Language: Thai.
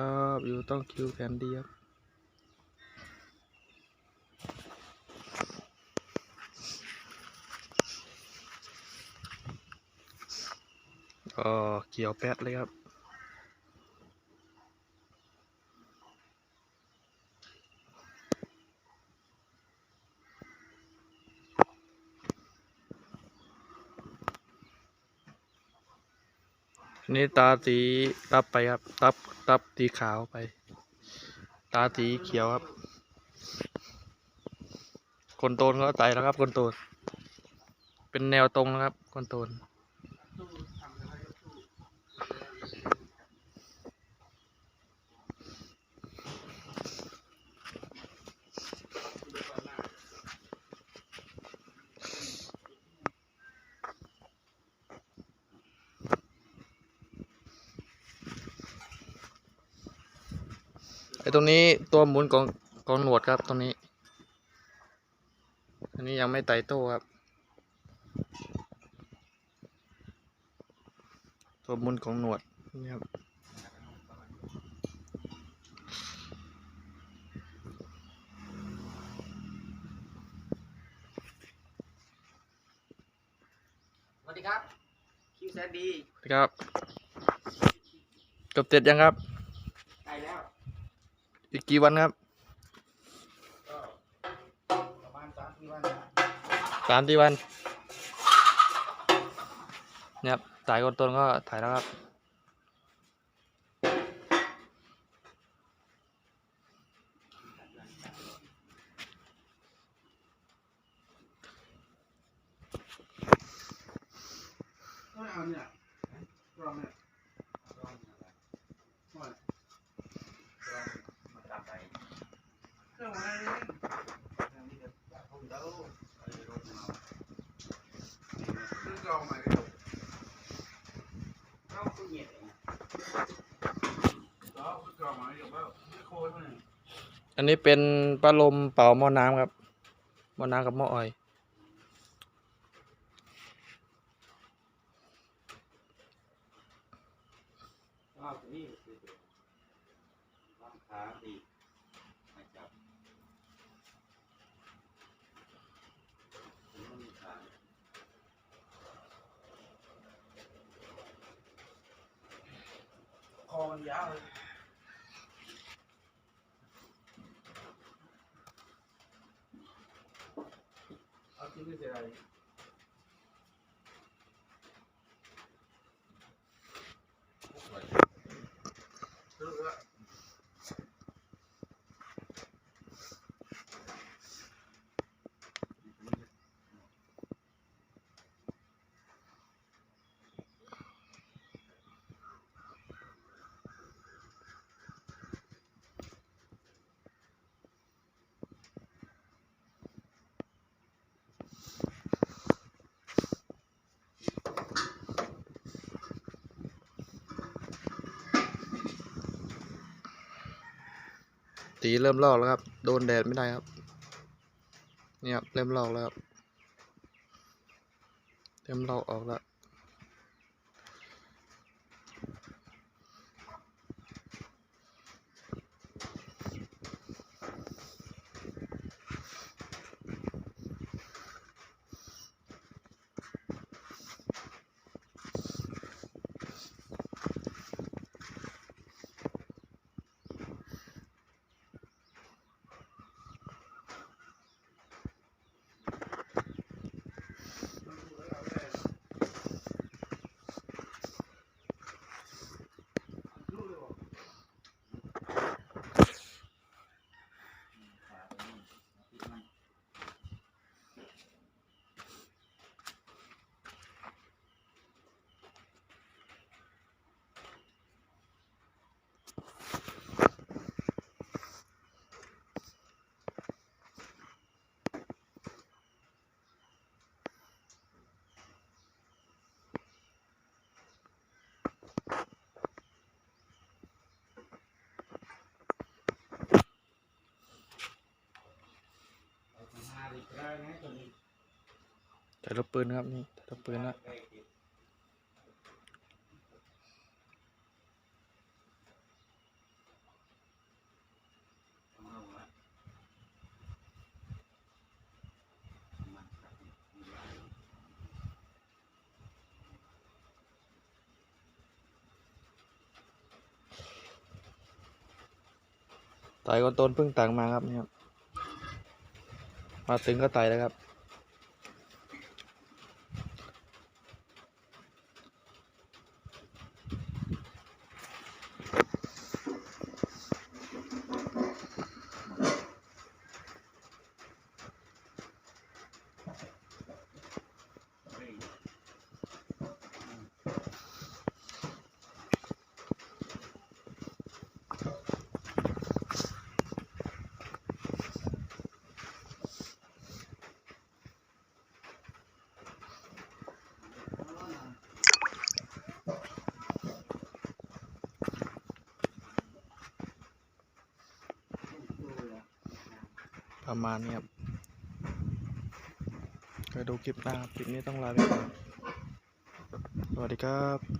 ครับอยู่ต้องคิวแค นี่ตาสีตับไปครับ ตับตับสีขาวไป ตาสีเขียวครับ คนโตนก็ไตแล้วครับ คนโตน เป็นแนวตรงนะครับ คนโตน ไอ้ตรงนี้ตัวหมุนของของหนวดครับตรงนี้ อันนี้ยังไม่ไต่โต้ครับ ตัวหมุนของหนวดนี่ครับสวัสดีครับคิวแซดดีครับจบเสร็จยังครับใกล้แล้ว อีกกี่วันครับประมาณสามสี่วันสามที่วันเนี่ยครับถ่ายคนต้นก็ถ่ายแล้วครับ ไม่เอาเนี่ยลองเนี่ย ลองอะไร ว่า ลองมาตามไป เครื่องอะไร เรื่องนี้เดี๋ยวอยากพูดแล้วไอ้รถมา เครื่องกรองใหม่เลย เข้าตู้เย็นเอง แล้วเครื่องกรองใหม่เดี๋ยวว่าโค้ อันนี้เป็นปลาลมเป่าหม้อน้ำครับหม้อน้ำกับหม้ออ้อยอ้าวนี้คือวางขาดีไม่จับถึงมันมีขา คอมันยาวเลยเอาทิ้งไปเสียอะไรเลิกละ สีเริ่มลอกแล้วครับ โดนแดดไม่ได้ครับ เนี่ยครับเริ่มลอกแล้วครับเริ่มลอกออกแล้ว ถ่ายรถปืนครับนี่ถ่ายรถปืนนะต่อยก้อนต้นเพิ่งต่างมาครับเนี่ย มาถึงก็ต่อยแล้วครับ ประมาณนี้ครับไปดูคลิปหน้าครับคลิปนี้ต้องลาไปก่อนสวัสดีครับ